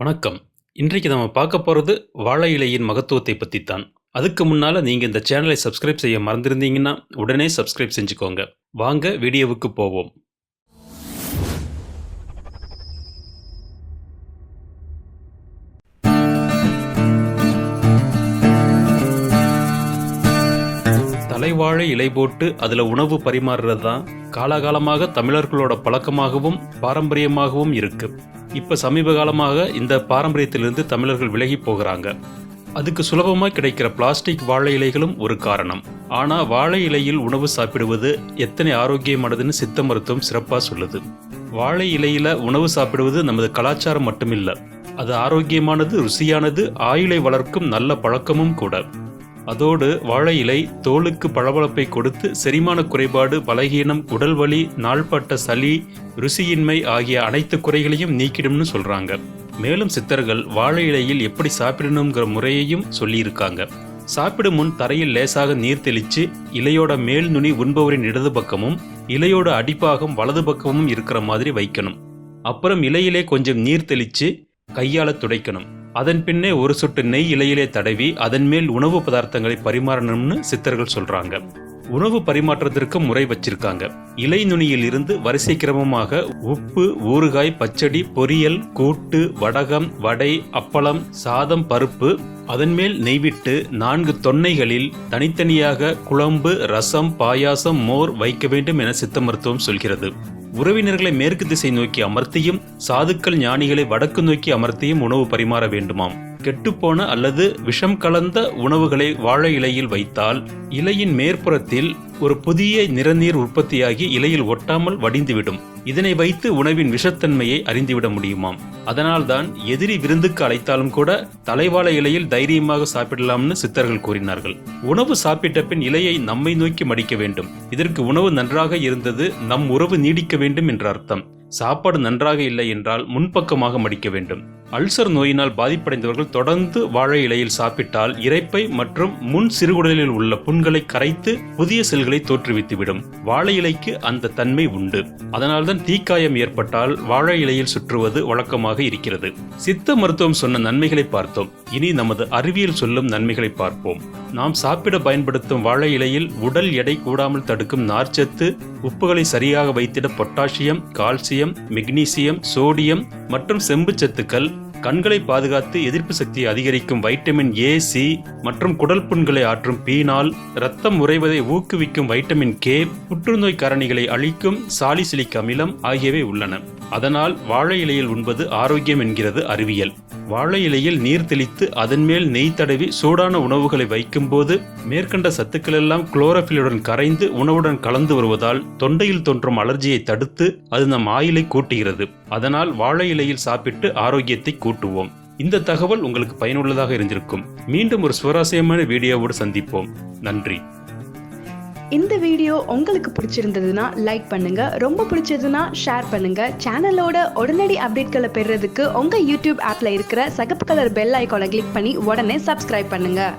வணக்கம். இன்றைக்கு நம்ம பார்க்க போகிறது வாழை இலையின் மகத்துவத்தை பற்றி தான் அதுக்கு முன்னால் நீங்கள் இந்த சேனலை சப்ஸ்கிரைப் செய்ய மறந்துருந்தீங்கன்னா உடனே சப்ஸ்கிரைப் செஞ்சுக்கோங்க. வாங்க வீடியோவுக்கு போவோம். தலைவாழை இலை போட்டு அதில் உணவு பரிமாறுறது தான் காலாகாலமாக தமிழர்களோட பழக்கமாகவும் பாரம்பரியமாகவும் இருக்கு. இப்ப சமீப காலமாக இந்த பாரம்பரியத்திலிருந்து தமிழர்கள் விலகி போகிறாங்க. அதுக்கு சுலபமாக கிடைக்கிற பிளாஸ்டிக் வாழை இலைகளும் ஒரு காரணம். ஆனால் வாழை இலையில் உணவு சாப்பிடுவது எத்தனை ஆரோக்கியமானதுன்னு சித்த மருத்துவம் சிறப்பாக சொல்லுது. வாழை இலையில உணவு சாப்பிடுவது நமது கலாச்சாரம் மட்டுமில்லை. அது ஆரோக்கியமானது ருசியானது ஆயுளை வளர்க்கும் நல்ல பழக்கமும் கூட. அதோடு வாழை இலை தோலுக்கு பளபளப்பை கொடுத்து செரிமான குறைபாடு பலகீனம் உடல் வலி நாள்பட்ட சளி ருசியின்மை ஆகிய அனைத்து குறைகளையும் நீக்கிடும்னு சொல்றாங்க. மேலும் சித்தர்கள் வாழை இலையில் எப்படி சாப்பிடணுங்கிற முறையையும் சொல்லியிருக்காங்க. சாப்பிடும் முன் தரையில் லேசாக நீர் தெளிச்சு இலையோட மேல் நுனி உண்பவரின் இடது பக்கமும் இலையோட அடிப்பாகம் வலது பக்கமும் இருக்கிற மாதிரி வைக்கணும். அப்புறம் இலையிலே கொஞ்சம் நீர் தெளிச்சு கையால துடைக்கணும். அதன் பின்னே ஒரு சொட்டு நெய் இலையிலே தடவி அதன் மேல் உணவு பதார்த்தங்களை பரிமாறணும்னு சித்தர்கள் சொல்றாங்க. உணவு பரிமாற்றத்திற்கு முறை வச்சிருக்காங்க. இலை நுனியில் இருந்து வரிசை கிரமமாக உப்பு ஊறுகாய் பச்சடி பொரியல் கூட்டு வடகம் வடை அப்பளம் சாதம் பருப்பு அதன் மேல் நெய்விட்டு நான்கு தொன்னைகளில் தனித்தனியாக குழம்பு ரசம் பாயாசம் மோர் வைக்க வேண்டும் என சித்த மருத்துவம் சொல்கிறது. உறவினர்களை மேற்கு திசை நோக்கி அமர்த்தியும் சாதுக்கள் ஞானிகளை வடக்கு நோக்கி அமர்த்தியும் உணவு பரிமாற வேண்டுமாம். கெட்டுப்போன அல்லது விஷம் கலந்த உணவுகளை வாழை இலையில் வைத்தால் இலையின் மேற்புறத்தில் ஒரு புதிய நிறநீர் உற்பத்தியாகி இலையில் ஒட்டாமல் வடிந்துவிடும். இதனை வைத்து உணவின் விஷத்தன்மையை அறிந்துவிட முடியுமாம். அதனால்தான் எதிரி விருந்துக்கு அழைத்தாலும் கூட தலைவாழை இலையில் தைரியமாக சாப்பிடலாம்னு சித்தர்கள் கூறினார்கள். உணவு சாப்பிட்ட பின் இலையை நம்மை நோக்கி மடிக்க வேண்டும். இதற்கு உணவு நன்றாக இருந்தது நம் உறவு நீடிக்க வேண்டும் என்ற அர்த்தம். சாப்பாடு நன்றாக இல்லை என்றால் முன்பக்கமாக மடிக்க வேண்டும். அல்சர் நோயினால் பாதிப்படைந்தவர்கள் தொடர்ந்து வாழை இலையில் சாப்பிட்டால் இரைப்பை மற்றும் முன் சிறுகுடலில் உள்ள புண்களை கரைத்து புதிய செல்களை தோற்றுவித்துவிடும். வாழை இலைக்கு அந்த தன்மை உண்டு. அதனால்தான் அதன் தீக்காயம் ஏற்பட்டால் வாழை இலையில் சுற்றுவது வழக்கமாக இருக்கிறது. சித்த மருத்துவம் சொன்ன நன்மைகளை பார்த்தோம். இனி நமது அறிவியல் சொல்லும் நன்மைகளை பார்ப்போம். நாம் சாப்பிட பயன்படுத்தும் வாழை இலையில் உடல் எடை கூடாமல் தடுக்கும் நார்ச்சத்து உப்புகளை சரியாக வைத்திட பொட்டாசியம் கால்சியம் மெக்னீசியம் சோடியம் மற்றும் செம்பு சத்துக்கள் கண்களை பாதுகாத்து எதிர்ப்பு சக்தியை அதிகரிக்கும் வைட்டமின் ஏ சி மற்றும் குடல் புண்களை ஆற்றும் பீனால் இரத்தம் உறைவதை ஊக்குவிக்கும் வைட்டமின் கே புற்றுநோய் காரணிகளை அழிக்கும் சாலிசிலிக் அமிலம் ஆகியவை உள்ளன. அதனால் வாழை இலையில் உண்பது ஆரோக்கியம் என்கிறது அறிவியல். வாழை இலையில் நீர் தெளித்து அதன் மேல் நெய் தடவி சூடான உணவுகளை வைக்கும்போது மேற்கண்ட சத்துக்கள் எல்லாம் குளோரோஃபிலுடன் கரைந்து உணவுடன் கலந்து வருவதால் தொண்டையில் தோன்றும் அலர்ஜியை தடுத்து அது நம் ஆயிலை கூட்டுகிறது. அதனால் வாழை இலையில் சாப்பிட்டு ஆரோக்கியத்தை கூட்டுவோம். இந்த தகவல் உங்களுக்கு பயனுள்ளதாக இருந்திருக்கும். மீண்டும் ஒரு சுவாரஸ்யமான வீடியோவோடு சந்திப்போம். நன்றி. இந்த வீடியோ உங்களுக்கு பிடிச்சிருந்ததுன்னா லைக் பண்ணுங்க. ரொம்ப பிடிச்சதுன்னா ஷேர் பண்ணுங்க. சேனலோட உடனடி அப்டேட்களை பெறுறதுக்கு உங்க யூடியூப் ஆப்ல இருக்கிற சகப்பு கலர் பெல் ஐக்கானை கிளிக் பண்ணி உடனே சப்ஸ்கிரைப் பண்ணுங்க.